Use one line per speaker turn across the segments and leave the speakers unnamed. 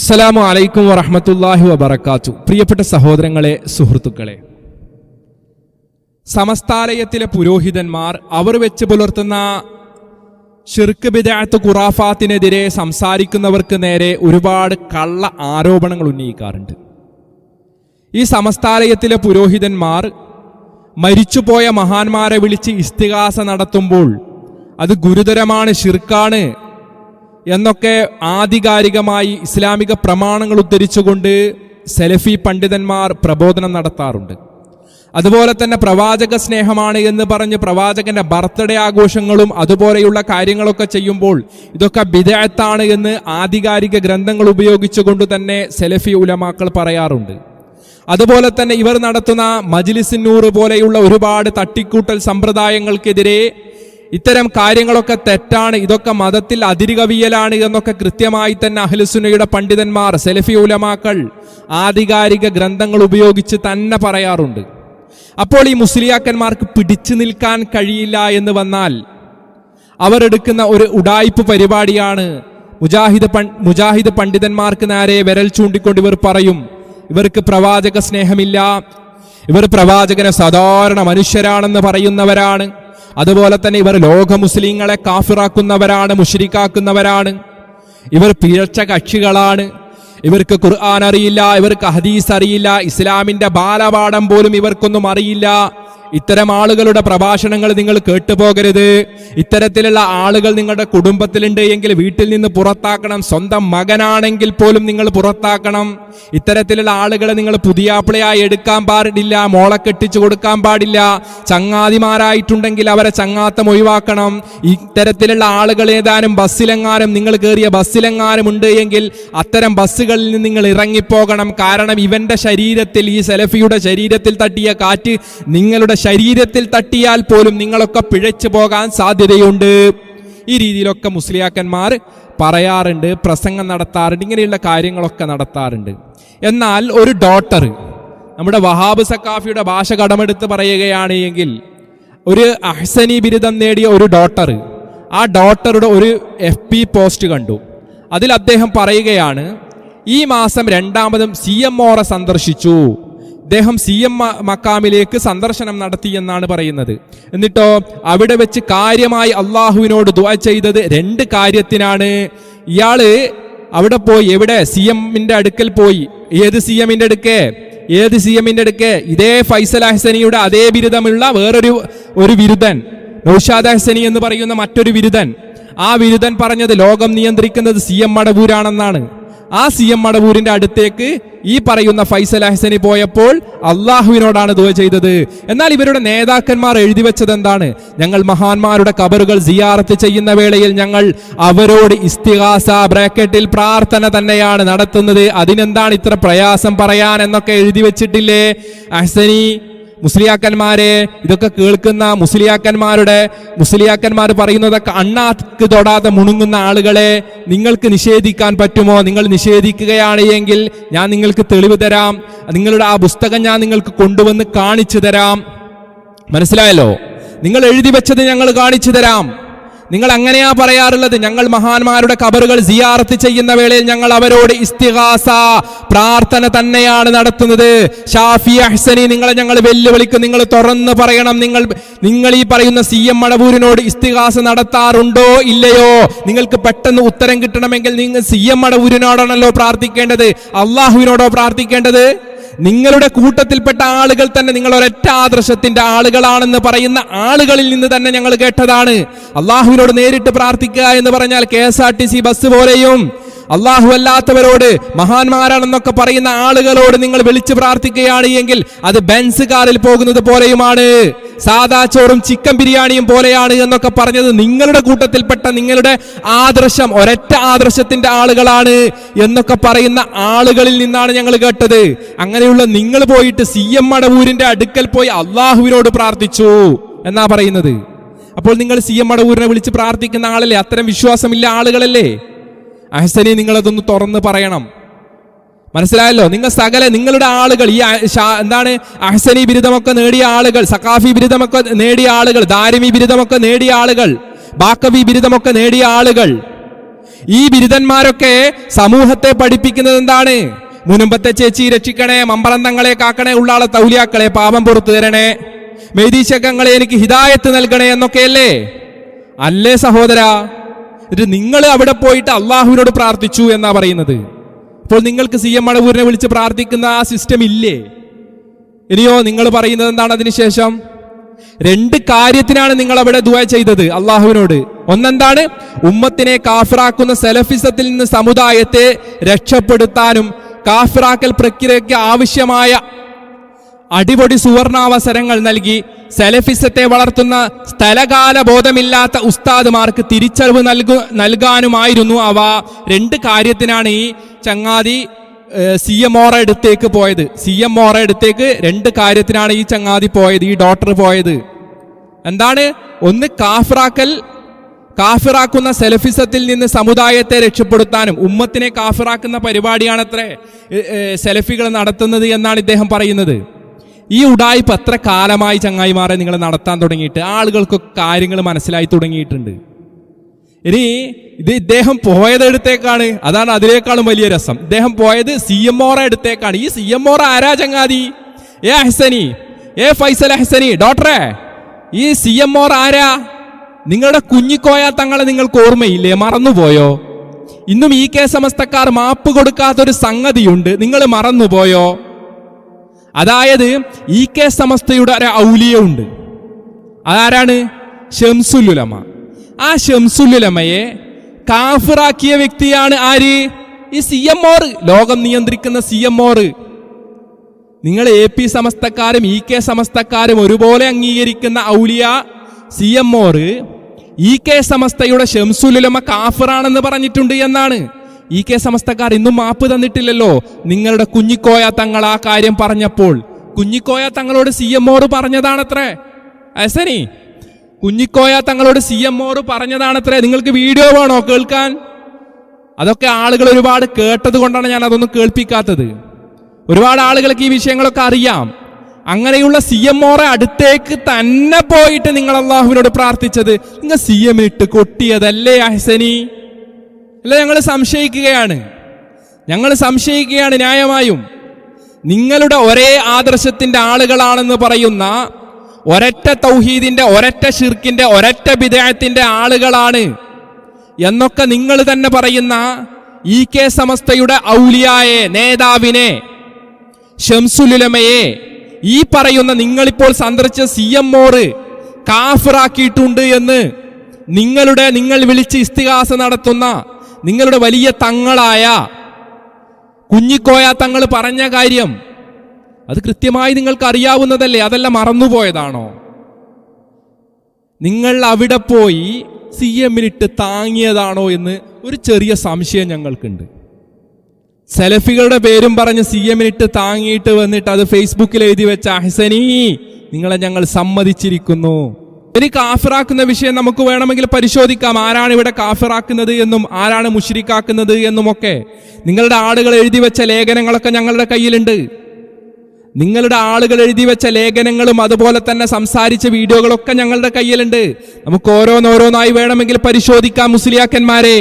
അസ്സലാമു അലൈക്കും വറഹമത്തല്ലാഹി വബർക്കാത്തു പ്രിയപ്പെട്ട സഹോദരങ്ങളെ സുഹൃത്തുക്കളെ. സമസ്താലയത്തിലെ പുരോഹിതന്മാർ അവർ വെച്ച് പുലർത്തുന്ന ഷിർക്ക് ബിദാത്ത് ഖുറാഫാത്തിനെതിരെ സംസാരിക്കുന്നവർക്ക് നേരെ ഒരുപാട് കള്ള ആരോപണങ്ങൾ ഉന്നയിക്കാറുണ്ട്. ഈ സമസ്താലയത്തിലെ പുരോഹിതന്മാർ മരിച്ചുപോയ മഹാന്മാരെ വിളിച്ച് ഇസ്തിഗാസ നടത്തുമ്പോൾ അത് ഗുരുതരമാണ് ഷിർക്കാണ് എന്നൊക്കെ ആധികാരികമായി ഇസ്ലാമിക പ്രമാണങ്ങൾ ഉദ്ധരിച്ചുകൊണ്ട് സെലഫി പണ്ഡിതന്മാർ പ്രബോധനം നടത്താറുണ്ട്. അതുപോലെ തന്നെ പ്രവാചക സ്നേഹമാണ് എന്ന് പറഞ്ഞ് പ്രവാചകന്റെ ബർത്ത്ഡേ ആഘോഷങ്ങളും അതുപോലെയുള്ള കാര്യങ്ങളൊക്കെ ചെയ്യുമ്പോൾ ഇതൊക്കെ ബിദഅത്താണ് എന്ന് ആധികാരിക ഗ്രന്ഥങ്ങൾ ഉപയോഗിച്ചുകൊണ്ട് തന്നെ സെലഫി ഉലമാക്കൾ പറയാറുണ്ട്. അതുപോലെ തന്നെ ഇവർ നടത്തുന്ന മജിലിസിന്നൂർ പോലെയുള്ള ഒരുപാട് തട്ടിക്കൂട്ടൽ സമ്പ്രദായങ്ങൾക്കെതിരെ ഇത്തരം കാര്യങ്ങളൊക്കെ തെറ്റാണ്. ഇതൊക്കെ മതത്തിൽ അതിരുകവിയലാണ് എന്നൊക്കെ കൃത്യമായി തന്നെ അഹ്ലുസുനയുടെ പണ്ഡിതന്മാർ സെലഫി ഉലമാക്കൾ ആധികാരിക ഗ്രന്ഥങ്ങൾ ഉപയോഗിച്ച് തന്നെ പറയാറുണ്ട്. അപ്പോൾ ഈ മുസ്ലിയാക്കന്മാർക്ക് പിടിച്ചു നിൽക്കാൻ കഴിയില്ല എന്ന് വന്നാൽ അവരെടുക്കുന്ന ഒരു ഉടായ്പ് പരിപാടിയാണ്. മുജാഹിദ് മുജാഹിദ് പണ്ഡിതന്മാർക്ക് നേരെ വിരൽ ചൂണ്ടിക്കൊണ്ട് ഇവർ പറയും ഇവർക്ക് പ്രവാചക സ്നേഹമില്ല. ഇവർ പ്രവാചകനെ സാധാരണ മനുഷ്യരാണെന്ന് പറയുന്നവരാണ്. അതുപോലെ തന്നെ ഇവർ ലോക മുസ്ലിങ്ങളെ കാഫിറാക്കുന്നവരാണ് മുഷിരിക്കാക്കുന്നവരാണ്. ഇവർ പിഴച്ച കക്ഷികളാണ്. ഇവർക്ക് ഖുർആൻ അറിയില്ല ഇവർക്ക് ഹദീസ് അറിയില്ല ഇസ്ലാമിന്റെ ബാലപാഠം പോലും ഇവർക്കൊന്നും അറിയില്ല. ഇത്തരം ആളുകളുടെ പ്രഭാഷണങ്ങൾ നിങ്ങൾ കേട്ടുപോകരുത്. ഇത്തരത്തിലുള്ള ആളുകൾ നിങ്ങളുടെ കുടുംബത്തിലുണ്ട് എങ്കിൽ വീട്ടിൽ നിന്ന് പുറത്താക്കണം. സ്വന്തം മകനാണെങ്കിൽ പോലും നിങ്ങൾ പുറത്താക്കണം. ഇത്തരത്തിലുള്ള ആളുകളെ നിങ്ങൾ പുതിയാപ്പിളയായി എടുക്കാൻ പാടില്ല മോളെ കെട്ടിച്ചു കൊടുക്കാൻ പാടില്ല. ചങ്ങാതിമാരായിട്ടുണ്ടെങ്കിൽ അവരെ ചങ്ങാത്തം ഒഴിവാക്കണം. ഇത്തരത്തിലുള്ള ആളുകൾ ഏതാനും ബസ്സിലെങ്ങാനും നിങ്ങൾ കയറിയ ബസ്സിലെങ്ങാനും ഉണ്ട് എങ്കിൽ അത്തരം ബസ്സുകളിൽ നിന്ന് നിങ്ങൾ ഇറങ്ങിപ്പോകണം. കാരണം ഇവന്റെ ശരീരത്തിൽ ഈ സെലഫിയുടെ ശരീരത്തിൽ തട്ടിയ കാറ്റ് നിങ്ങളുടെ ശരീരത്തിൽ തട്ടിയാൽ പോലും നിങ്ങളൊക്കെ പിഴച്ചു പോകാൻ സാധ്യതയുണ്ട്. ഈ രീതിയിലൊക്കെ മുസ്ലിയാക്കന്മാർ പറയാറുണ്ട് പ്രസംഗം നടത്താറുണ്ട് ഇങ്ങനെയുള്ള കാര്യങ്ങളൊക്കെ നടത്താറുണ്ട്. എന്നാൽ ഒരു ഡോട്ടർ നമ്മുടെ വഹാബ് സക്കാഫിയുടെ ഭാഷ കടമെടുത്ത് പറയുകയാണ് എങ്കിൽ ഒരു അഹ്സനി ബിരുദം നേടിയ ഒരു ഡോട്ടർ ആ ഡോട്ടറുടെ ഒരു എഫ് പി പോസ്റ്റ് കണ്ടു. അതിൽ അദ്ദേഹം പറയുകയാണ് ഈ മാസം രണ്ടാമതും സി എം സന്ദർശിച്ചു. അദ്ദേഹം സി എം മക്കാമിലേക്ക് സന്ദർശനം നടത്തി എന്നാണ് പറയുന്നത്. എന്നിട്ടോ അവിടെ വെച്ച് കാര്യമായി അള്ളാഹുവിനോട് ദുആ ചെയ്തത് രണ്ട് കാര്യത്തിനാണ്. ഇയാൾ അവിടെ പോയി എവിടെ? സി എമ്മിന്റെ അടുക്കൽ പോയി. ഏത് സി എമ്മിന്റെ അടുക്കേ? ഏത് സി എമ്മിന്റെ അടുക്കേ? ഇതേ ഫൈസൽ അഹ്സനിയുടെ അതേ ബിരുദമുള്ള വേറൊരു ഒരു ബിരുദൻ നൌഷാദ് അഹ്സനി എന്ന് പറയുന്ന മറ്റൊരു ബിരുദൻ ആ ബിരുദൻ പറഞ്ഞത് ലോകം നിയന്ത്രിക്കുന്നത് സി എം മടവൂരാണെന്നാണ്. ആ സി എം മടവൂരിന്റെ അടുത്തേക്ക് ഈ പറയുന്ന ഫൈസൽ അഹ്സനി പോയപ്പോൾ അള്ളാഹുവിനോടാണ് ദുവ ചെയ്തത്. എന്നാൽ ഇവരുടെ നേതാക്കന്മാർ എഴുതി വെച്ചത് എന്താണ്? ഞങ്ങൾ മഹാന്മാരുടെ കബറുകൾ സിയാറത്ത് ചെയ്യുന്ന വേളയിൽ ഞങ്ങൾ അവരോട് ഇസ്തിഹാസ ബ്രാക്കറ്റിൽ പ്രാർത്ഥന തന്നെയാണ് നടത്തുന്നത്. അതിനെന്താണ് ഇത്ര പ്രയാസം പറയാൻ എന്നൊക്കെ എഴുതി വെച്ചിട്ടില്ലേ? അഹ്സനി മുസ്ലിയാക്കന്മാരെ ഇതൊക്കെ കേൾക്കുന്ന മുസ്ലിയാക്കന്മാരുടെ മുസ്ലിയാക്കന്മാർ പറയുന്നതൊക്കെ അണ്ണാക്ക് തൊടാതെ മുണുങ്ങുന്ന ആളുകളെ നിങ്ങൾക്ക് നിഷേധിക്കാൻ പറ്റുമോ? നിങ്ങൾ നിഷേധിക്കുകയാണ് എങ്കിൽ ഞാൻ നിങ്ങൾക്ക് തെളിവ് തരാം. നിങ്ങളുടെ ആ പുസ്തകം ഞാൻ നിങ്ങൾക്ക് കൊണ്ടുവന്ന് കാണിച്ചു തരാം. മനസ്സിലായല്ലോ? നിങ്ങൾ എഴുതി വെച്ചത് ഞങ്ങൾ കാണിച്ചു തരാം. നിങ്ങൾ അങ്ങനെയാ പറയാറുള്ളത്? ഞങ്ങൾ മഹാന്മാരുടെ കബറുകൾ സിയാറത്ത് ചെയ്യുന്ന വേളയിൽ ഞങ്ങൾ അവരോട് ഇസ്തിഹാസ പ്രാർത്ഥന തന്നെയാണ് നടത്തുന്നത്. ഷാഫി അഹ്സനി നിങ്ങളെ ഞങ്ങൾ വെല്ലുവിളിക്കും. നിങ്ങൾ തുറന്ന് പറയണം. നിങ്ങൾ നിങ്ങൾ ഈ പറയുന്ന സി എം മടവൂരിനോട് ഇസ്തിഹാസ നടത്താറുണ്ടോ? ഇല്ലയോ? നിങ്ങൾക്ക് പെട്ടെന്ന് ഉത്തരം കിട്ടണമെങ്കിൽ നിങ്ങൾ സി എം മടവൂരിനോടാണല്ലോ പ്രാർത്ഥിക്കേണ്ടത്. അള്ളാഹുവിനോടോ പ്രാർത്ഥിക്കേണ്ടത്? നിങ്ങളുടെ കൂട്ടത്തിൽപ്പെട്ട ആളുകൾ തന്നെ നിങ്ങൾ ഒരൊറ്റ ആദർശത്തിന്റെ ആളുകളാണെന്ന് പറയുന്ന ആളുകളിൽ നിന്ന് തന്നെ ഞങ്ങൾ കേട്ടതാണ്. അള്ളാഹുവിനോട് നേരിട്ട് പ്രാർത്ഥിക്കുക എന്ന് പറഞ്ഞാൽ K S R T C bus പോലെയും അള്ളാഹു അല്ലാത്തവരോട് മഹാന്മാരാണെന്നൊക്കെ പറയുന്ന ആളുകളോട് നിങ്ങൾ വിളിച്ചു പ്രാർത്ഥിക്കുകയാണ് എങ്കിൽ അത് ബെൻസ് കാറിൽ പോകുന്നത് പോലെയുമാണ്. സാദാ ചോറും ചിക്കൻ ബിരിയാണിയും പോലെയാണ് എന്നൊക്കെ പറഞ്ഞത്. നിങ്ങളുടെ കൂട്ടത്തിൽപ്പെട്ട നിങ്ങളുടെ ആദർശം ഒരൊറ്റ ആദർശത്തിന്റെ ആളുകളാണ് എന്നൊക്കെ പറയുന്ന ആളുകളിൽ നിന്നാണ് ഞങ്ങൾ കേട്ടത്. അങ്ങനെയുള്ള നിങ്ങൾ പോയിട്ട് സി എം മടവൂരിന്റെ അടുക്കൽ പോയി അള്ളാഹുവിനോട് പ്രാർത്ഥിച്ചു എന്നാ പറയുന്നത്. അപ്പോൾ നിങ്ങൾ സി എം മടവൂരിനെ വിളിച്ച് പ്രാർത്ഥിക്കുന്ന ആളല്ലേ? അത്തരം വിശ്വാസമില്ല ആളുകളല്ലേ? അഹസനി നിങ്ങളതൊന്ന് തുറന്ന് പറയണം. മനസ്സിലായല്ലോ? നിങ്ങൾ സകല നിങ്ങളുടെ ആളുകൾ ഈ എന്താണ് അഹ്സനി ബിരുദമൊക്കെ നേടിയ ആളുകൾ സക്കാഫി ബിരുദമൊക്കെ നേടിയ ആളുകൾ ദാരിമി ബിരുദമൊക്കെ നേടിയ ആളുകൾ ബാക്കവി ബിരുദമൊക്കെ നേടിയ ആളുകൾ. ഈ ബിരുദന്മാരൊക്കെ സമൂഹത്തെ പഠിപ്പിക്കുന്നത് എന്താണ്? മുനുമ്പത്തെ ചേച്ചി രക്ഷിക്കണേ മമ്പറന്തങ്ങളെ കാക്കണേ ഉള്ളാളെ തൗലിയാക്കളെ പാപം പുറത്തു തരണേ മെയ്തീശകങ്ങളെ എനിക്ക് ഹിദായത്ത് നൽകണേ എന്നൊക്കെയല്ലേ? അല്ലേ സഹോദര? എന്നിട്ട് നിങ്ങൾ അവിടെ പോയിട്ട് അള്ളാഹുവിനോട് പ്രാർത്ഥിച്ചു എന്നാ പറയുന്നത്. അപ്പോൾ നിങ്ങൾക്ക് സി എം മണപൂരിനെ വിളിച്ച് പ്രാർത്ഥിക്കുന്ന ആ സിസ്റ്റം ഇല്ലേ? ഇനിയോ നിങ്ങൾ പറയുന്നത് എന്താണ് അതിനുശേഷം രണ്ട് കാര്യത്തിനാണ് നിങ്ങൾ അവിടെ ദുആ ചെയ്തത് അള്ളാഹുവിനോട് ഒന്നെന്താണ്? ഉമ്മത്തിനെ കാഫിറാക്കുന്ന സെലഫിസത്തിൽ നിന്ന് സമുദായത്തെ രക്ഷപ്പെടുത്താനും കാഫിറാക്കൽ പ്രക്രിയയ്ക്ക് ആവശ്യമായ അടിപൊടി സുവർണാവസരങ്ങൾ നൽകി സെലഫിസത്തെ വളർത്തുന്ന സ്ഥലകാല ബോധമില്ലാത്ത ഉസ്താദ്മാർക്ക് തിരിച്ചറിവ് നൽകു നൽകാനുമായിരുന്നു അവ. രണ്ട് കാര്യത്തിനാണ് ഈ ചങ്ങാതി സി എം ഓറ അടുത്തേക്ക് പോയത്. സി എം ഓറ അടുത്തേക്ക് രണ്ട് കാര്യത്തിനാണ് ഈ ചങ്ങാതി പോയത് ഈ ഡോക്ടർ പോയത്. എന്താണ്? ഒന്ന് കാഫിറാക്കൽ കാഫിറാക്കുന്ന സെലഫിസത്തിൽ നിന്ന് സമുദായത്തെ രക്ഷപ്പെടുത്താനും ഉമ്മത്തിനെ കാഫിറാക്കുന്ന പരിപാടിയാണത്രേ സെലഫികൾ നടത്തുന്നത് എന്നാണ് ഇദ്ദേഹം പറയുന്നത്. ഈ ഉടായ്പ എത്ര കാലമായി ചങ്ങായിമാരെ നിങ്ങൾ നടത്താൻ തുടങ്ങിയിട്ട്? ആളുകൾക്ക് കാര്യങ്ങൾ മനസ്സിലായി തുടങ്ങിയിട്ടുണ്ട്. ഇനി ഇത് ഇദ്ദേഹം പോയത് എടുത്തേക്കാണ്. അതാണ് അതിനേക്കാളും വലിയ രസം. ഇദ്ദേഹം പോയത് സി എം ഓറ എടുത്തേക്കാണ്. ഈ സി എം ഓറ ആരാ ചങ്ങാതി? ഏ അഹ്സനി. ഏ ഫൈസൽ അഹ്സനി. ഡോക്ടറെ ഈ സി എം ഓർ ആരാ? നിങ്ങളുടെ കുഞ്ഞിക്കോയ തങ്ങളെ നിങ്ങൾക്ക് ഓർമ്മയില്ലേ? മറന്നുപോയോ? ഇന്നും ഈ കെ സമസ്തക്കാർ മാപ്പ് കൊടുക്കാത്തൊരു സംഗതിയുണ്ട്. നിങ്ങൾ മറന്നുപോയോ? അതായത് ഇ കെ സമസ്തയുടെ ഒരു ഔലിയ ഉണ്ട് അതാരാണ്? ഷംസുലുലമ ആ ഷംസുലുലമയെ കാഫിറാക്കിയ വ്യക്തിയാണ് ആര്? ഈ സി എം ഓർ ലോകം നിയന്ത്രിക്കുന്ന സി എം ഓർ നിങ്ങൾ എ പി സമസ്തക്കാരും ഇ കെ സമസ്തക്കാരും ഒരുപോലെ അംഗീകരിക്കുന്ന ഔലിയ C M O E K സമസ്തയുടെ ഷംസുലുലമ കാഫിറാണെന്ന് പറഞ്ഞിട്ടുണ്ട് എന്നാണ്. ഇ കെ സമസ്തക്കാർ ഇന്നും മാപ്പ് തന്നിട്ടില്ലല്ലോ. നിങ്ങളുടെ കുഞ്ഞിക്കോയ തങ്ങൾ ആ കാര്യം പറഞ്ഞപ്പോൾ. കുഞ്ഞിക്കോയ തങ്ങളോട് സി എം ഓർ പറഞ്ഞതാണത്രേ. അസനി കുഞ്ഞിക്കോയ തങ്ങളോട് സി എം ഓർ പറഞ്ഞതാണത്രേ. നിങ്ങൾക്ക് വീഡിയോ വേണോ കേൾക്കാൻ? അതൊക്കെ ആളുകൾ ഒരുപാട് കേട്ടത് കൊണ്ടാണ് ഞാൻ അതൊന്നും കേൾപ്പിക്കാത്തത്. ഒരുപാട് ആളുകൾക്ക് ഈ വിഷയങ്ങളൊക്കെ അറിയാം. അങ്ങനെയുള്ള സി എം ഓറെ അടുത്തേക്ക് തന്നെ പോയിട്ട് നിങ്ങൾ അള്ളാഹുവിനോട് പ്രാർത്ഥിച്ചത്. നിങ്ങൾ സി എം ഇട്ട് കൊട്ടിയതല്ലേ അഹ്സനി? അല്ല ഞങ്ങൾ സംശയിക്കുകയാണ്. ഞങ്ങൾ സംശയിക്കുകയാണ് ന്യായമായും. നിങ്ങളുടെ ഒരേ ആദർശത്തിന്റെ ആളുകളാണെന്ന് പറയുന്ന ഒരൊറ്റ തൗഹീദിന്റെ ഒരൊറ്റ ഷിർക്കിന്റെ ഒരൊറ്റ വിദേഹത്തിന്റെ ആളുകളാണ്. എന്നൊക്കെ നിങ്ങൾ തന്നെ പറയുന്ന ഇ കെ സമസ്തയുടെ ഔലിയായെ നേതാവിനെ ഷംസുലുലമയെ ഈ പറയുന്ന നിങ്ങളിപ്പോൾ സന്ദർശിച്ച സി എം ഓറ് കാഫറാക്കിയിട്ടുണ്ട് എന്ന് നിങ്ങളുടെ നിങ്ങൾ വിളിച്ച് ഇസ്തിഹാസ നടത്തുന്ന നിങ്ങളുടെ വലിയ തങ്ങളായ കുഞ്ഞിക്കോയ തങ്ങൾ പറഞ്ഞ കാര്യം അത് കൃത്യമായി നിങ്ങൾക്ക് അറിയാവുന്നതല്ലേ? അതല്ല മറന്നുപോയതാണോ? നിങ്ങൾ അവിടെ പോയി സി എമ്മിനിട്ട് താങ്ങിയതാണോ എന്ന് ഒരു ചെറിയ സംശയം ഞങ്ങൾക്കുണ്ട്. സെലഫികളുടെ പേരും പറഞ്ഞ് സി എമ്മിനിട്ട് താങ്ങിയിട്ട് വന്നിട്ട് അത് ഫേസ്ബുക്കിൽ എഴുതി വെച്ച അഹ്സനി നിങ്ങളെ ഞങ്ങൾ സമ്മതിച്ചിരിക്കുന്നു. ഇനി കാഫിറാക്കുന്ന വിഷയം നമുക്ക് വേണമെങ്കിൽ പരിശോധിക്കാം. ആരാണ് ഇവിടെ കാഫിറാക്കുന്നത് എന്നും ആരാണ് മുഷിരിക്കാക്കുന്നത് എന്നുമൊക്കെ. നിങ്ങളുടെ ആളുകൾ എഴുതി വെച്ച ലേഖനങ്ങളൊക്കെ ഞങ്ങളുടെ കയ്യിലുണ്ട്. നിങ്ങളുടെ ആളുകൾ എഴുതി വെച്ച ലേഖനങ്ങളും അതുപോലെ തന്നെ സംസാരിച്ച വീഡിയോകളൊക്കെ ഞങ്ങളുടെ കയ്യിലുണ്ട്. നമുക്ക് ഓരോന്നോരോന്നായി വേണമെങ്കിൽ പരിശോധിക്കാം മുസ്ലിയാക്കന്മാരെ.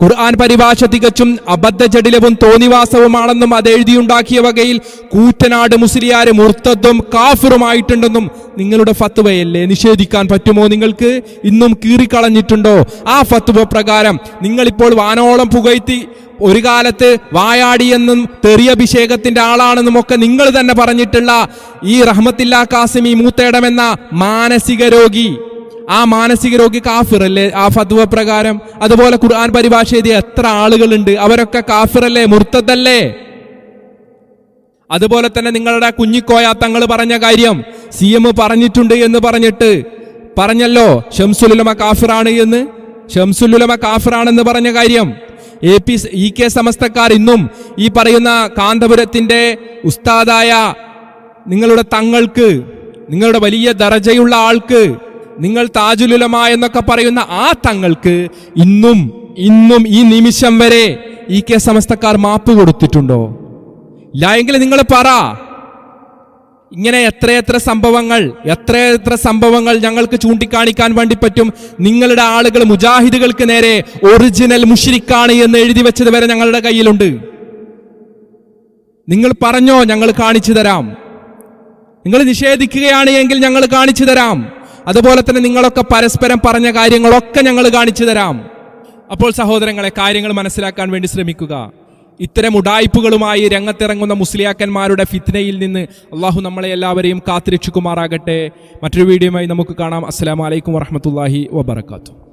ഖുർആൻ പരിഭാഷ തികച്ചും അബദ്ധജടിലവും തോന്നിവാസവുമാണെന്നും അത് എഴുതിയുണ്ടാക്കിയ വകയിൽ കൂറ്റനാട് മുസ്ലിയാരെ മുർത്തദ്വം കാഫിറുമായിട്ടുണ്ടെന്നും നിങ്ങളുടെ ഫത്വയല്ലേ? നിഷേധിക്കാൻ പറ്റുമോ നിങ്ങൾക്ക്? ഇന്നും കീറിക്കളഞ്ഞിട്ടുണ്ടോ? ആ ഫത്വ പ്രകാരം നിങ്ങളിപ്പോൾ വാനോളം പുകഴ്ത്തി ഒരു കാലത്ത് വായാടിയെന്നും തെറിയഭിഷേകത്തിന്റെ ആളാണെന്നും ഒക്കെ നിങ്ങൾ തന്നെ പറഞ്ഞിട്ടുള്ള ഈ റഹ്മത്തില്ലാ കാസിമി മൂത്തേടമെന്ന മാനസിക രോഗി ആ മാനസിക രോഗി കാഫിറല്ലേ? ആ ഫത്വ പ്രകാരം. അതുപോലെ ഖുർആൻ പരിഭാഷ എഴുതിയ എത്ര ആളുകളുണ്ട്? അവരൊക്കെ കാഫിറല്ലേ? മുർത്തതല്ലേ അതുപോലെ തന്നെ നിങ്ങളുടെ കുഞ്ഞിക്കോയ തങ്ങൾ പറഞ്ഞ കാര്യം സി എം പറഞ്ഞിട്ടുണ്ട് എന്ന് പറഞ്ഞിട്ട് പറഞ്ഞല്ലോ ഷംസുലുലമ കാഫിറാണ് എന്ന്. ഷംസുലുലമ കാഫിറാണെന്ന് പറഞ്ഞ കാര്യം. എ പി ഇ കെ സമസ്തക്കാർ ഇന്നും ഈ പറയുന്ന കാന്തപുരത്തിന്റെ ഉസ്താദായ നിങ്ങളുടെ തങ്ങൾക്ക് നിങ്ങളുടെ വലിയ ദർജയുള്ള ആൾക്ക് നിങ്ങൾ താജുലുലമ എന്നൊക്കെ പറയുന്ന ആ തങ്ങൾക്ക് ഇന്നും ഇന്നും ഈ നിമിഷം വരെ ഈ കെ സമസ്തക്കാർ മാപ്പ് കൊടുത്തിട്ടുണ്ടോ? ഇല്ല എങ്കിൽ നിങ്ങൾ പറ. ഇങ്ങനെ എത്രയെത്ര സംഭവങ്ങൾ എത്രയെത്ര സംഭവങ്ങൾ ഞങ്ങൾക്ക് ചൂണ്ടിക്കാണിക്കാൻ വേണ്ടി പറ്റും. നിങ്ങളുടെ ആളുകൾ മുജാഹിദുകൾക്ക് നേരെ ഒറിജിനൽ മുഷിരിക്കാണ് എന്ന് എഴുതി വെച്ചത് വരെ ഞങ്ങളുടെ കയ്യിലുണ്ട്. നിങ്ങൾ പറഞ്ഞോ ഞങ്ങൾ കാണിച്ചു തരാം. നിങ്ങൾ നിഷേധിക്കുകയാണ് എങ്കിൽ ഞങ്ങൾ കാണിച്ചു തരാം. അതുപോലെ തന്നെ നിങ്ങളൊക്കെ പരസ്പരം പറഞ്ഞ കാര്യങ്ങളൊക്കെ ഞങ്ങൾ കാണിച്ചു തരാം. അപ്പോൾ സഹോദരങ്ങളെ കാര്യങ്ങൾ മനസ്സിലാക്കാൻ വേണ്ടി ശ്രമിക്കുക. ഇത്തരം ഉടായ്പുകളുമായി രംഗത്തിറങ്ങുന്ന മുസ്ലിയാക്കന്മാരുടെ ഫിത്നയിൽ നിന്ന് അള്ളാഹു നമ്മളെ എല്ലാവരെയും കാത്തിരക്ഷിക്കുമാറാകട്ടെ. മറ്റൊരു വീഡിയോയുമായി നമുക്ക് കാണാം. അസ്സാം വലൈക്കും വറഹമത്തല്ലാഹി വബർക്കാത്തു